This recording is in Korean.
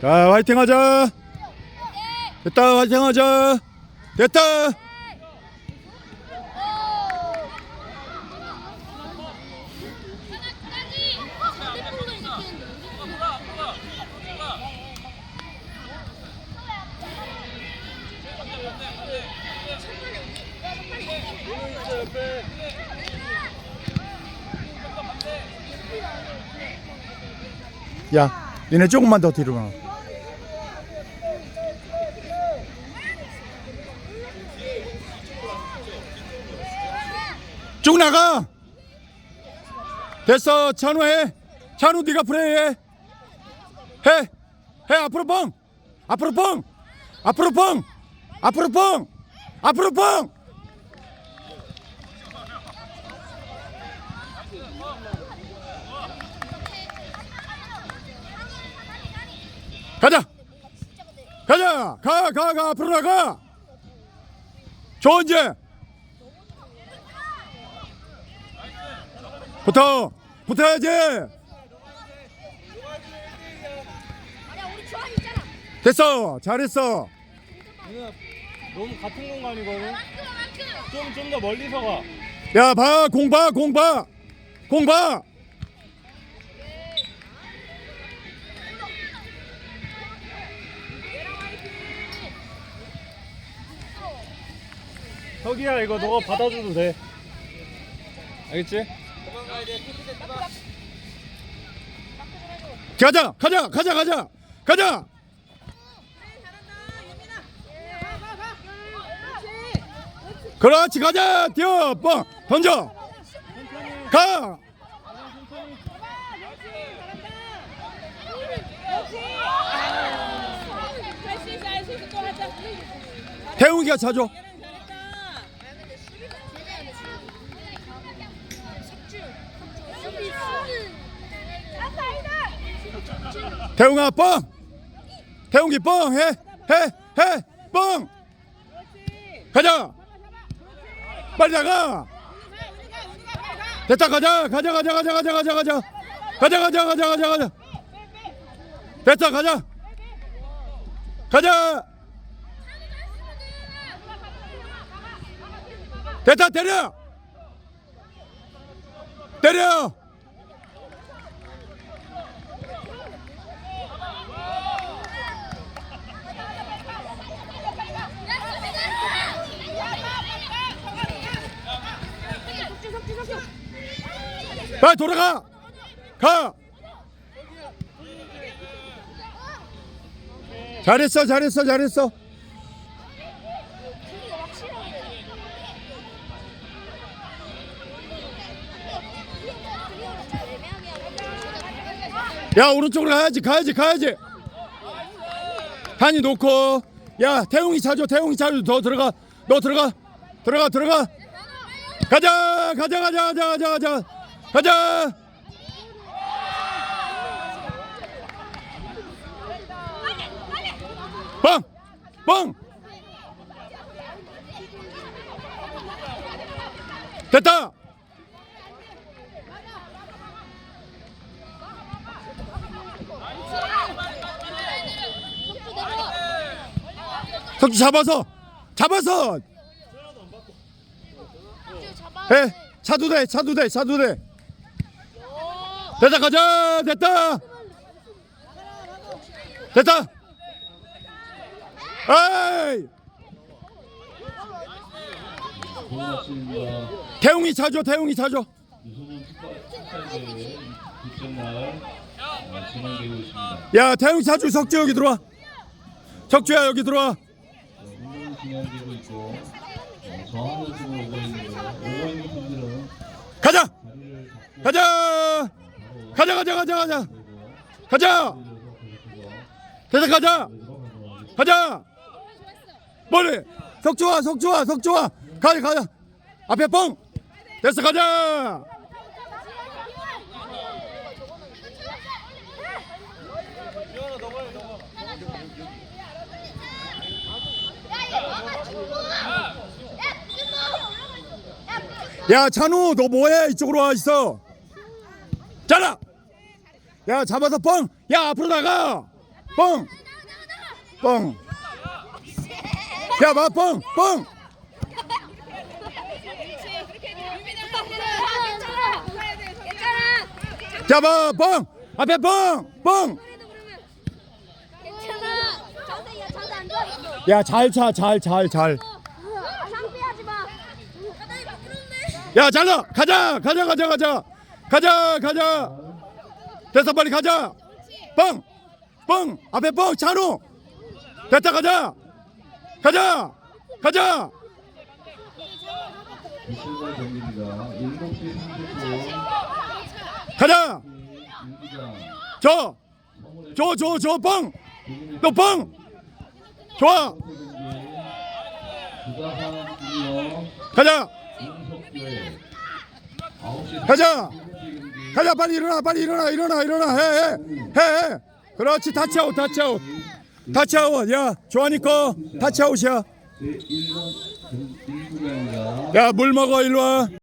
자 화이팅 하자. 됐다 화이팅 하자. 됐다. 야 니네 조금만 더 뒤로 가 쭉 나가. 됐어 찬우 해. 찬우 네가 플레이해. 해. 해 앞으로 뻥. 앞으로 뻥. 앞으로 뻥. 앞으로 뻥. 앞으로 뻥. 가자. 가자. 가 가 가. 앞으로 나가. 조은재 붙어 붙어야지. 됐어 잘했어 너무 같은 공간이거든. 좀 좀 더 멀리서 가. 야 봐 공 봐 공 봐 공 봐 혁이야 이거 너가 받아줘도 돼. 알겠지? 가자 가자 가자 가자 가자. 그렇지 가자 뛰어 뻥 던져. 가. 태웅이가 차줘 태웅아 뻥! 태웅이 뻥해 해 해뻥! 가자! 빨리 나가! 됐다 가자! 가자 가자 가자 가자 가자 가자! 가자 가자 가자 가자 가자! 됐다 가자! 가자! 됐다 때려! 때려 빨리 돌아가. 가. 잘했어 잘했어 잘했어. 야 오른쪽으로 가야지 가야지 가야지. 한이 놓고. 야 태웅이 차줘 태웅이 차줘. 너 들어가 너 들어가 들어가 들어가. 가자 가자 가자 가자 가자 가자 가자 뻥! 뻥! 됐다! 석주 잡아서 잡아서 해 차도 돼 차도 돼 차도 돼 됐다 가자! 됐다! 됐다! 에이! 태웅이 차줘 태웅이 차줘. 야 태웅 차주 석주 여기 들어와. 석주야 여기 들어와. 가자! 가자! 가자 가자 가자 가자. 가자. 됐다 가자. 가자. 멀리. 석주와 석주와 석주와 가자 가자. 앞에 뻥 됐어 가자. 야 찬우 너 뭐해? 이쪽으로 와 있어. 자라 야 잡아서 뻥 야 앞으로 나가 뻥! 뻥! 야, 봐, 뻥! 뻥! 잡아, 뻥! 앞에 뻥! 뻥! 야, 잘 차, 잘, 잘, 잘. 마. 야, 잘라! 가자! 가자, 가자, 가자! 가자, 가자! 됐어, 빨리 가자! 뻥! 뻥! 앞에 뻥! 찬우! 됐다, 가자! 가자! 가자! 미술관 경기입니다. 7시 30분 가자! 저! 저, 저, 저, 뻥! 또 뻥! 좋아! 가자! 윤석교회 9시 가자! 30분 경기 가자, 빨리 일어나, 빨리 일어나, 일어나, 일어나, 해, 해! 해, 해! 그렇지, 타치아웃, 타치아웃! 타치아웃! 야, 조한이 거, 타치아웃이야! 제1번 김구장입니다. 야, 물 먹어, 일로 와!